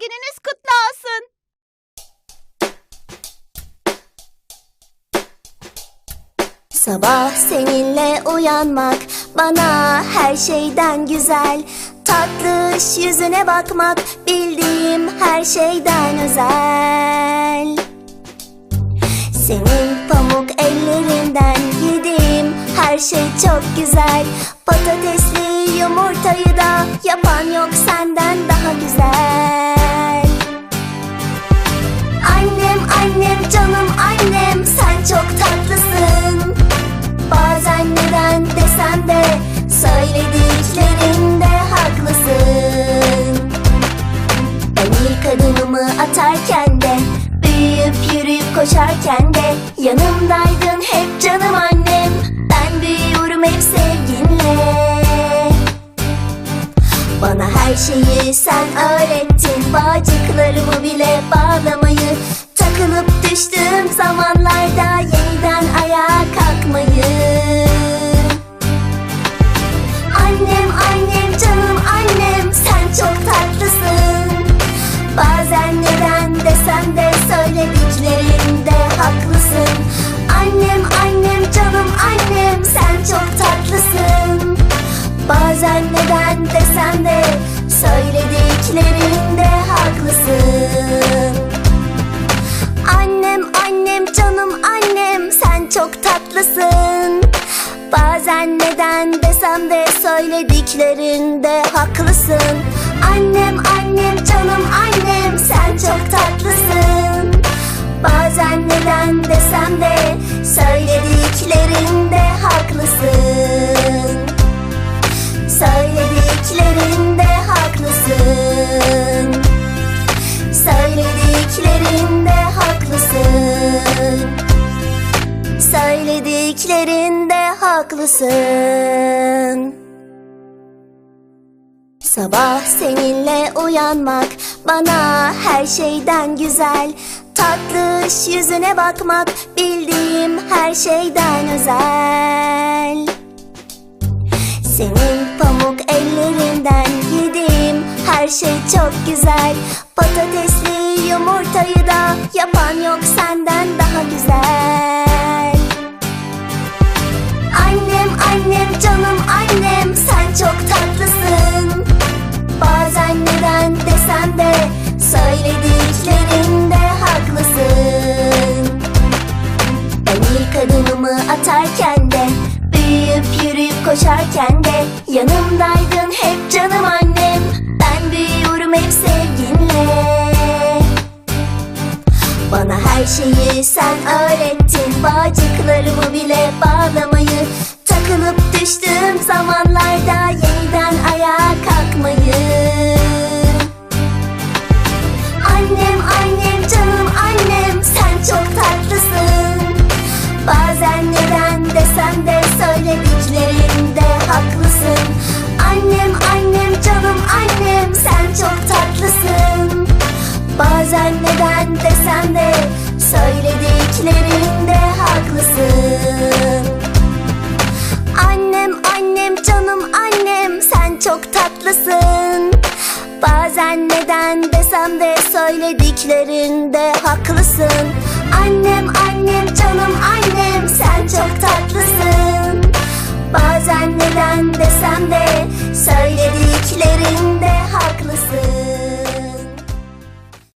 Gününüz kutlu olsun. Sabah seninle uyanmak bana her şeyden güzel. Tatlış yüzüne bakmak bildiğim her şeyden özel. Senin pamuk ellerinden yediğim her şey çok güzel. Patatesli yumurtayı da yapan yok senden daha güzel atarken de büyüyüp yürüyüp koşarken de yanımdaydın hep canım annem. Ben büyüyorum hep sevginle. Bana her şeyi sen öğrettin haklısın. Annem annem canım annem sen çok tatlısın. Bazen neden desem de söylediklerinde haklısın. Annem annem canım Söylediklerinde haklısın. Sabah seninle uyanmak bana her şeyden güzel. Tatlış yüzüne bakmak bildiğim her şeyden özel. Senin pamuk ellerinden yediğim her şey çok güzel. Patatesli yumurtayı da yapan yok senden daha güzel canım annem sen çok tatlısın. Bazen neden desem de söylediklerinde haklısın. Ben ilk adımımı atarken de Büyüyüp yürüyüp koşarken de Yanımdaydın hep canım annem. Ben büyüyorum hep sevginle. Bana her şeyi sen öğrettin Bağcıklarımı bile bağlamayı çok tatlısın. Bazen neden desem de söylediklerinde haklısın. Annem annem canım annem sen çok tatlısın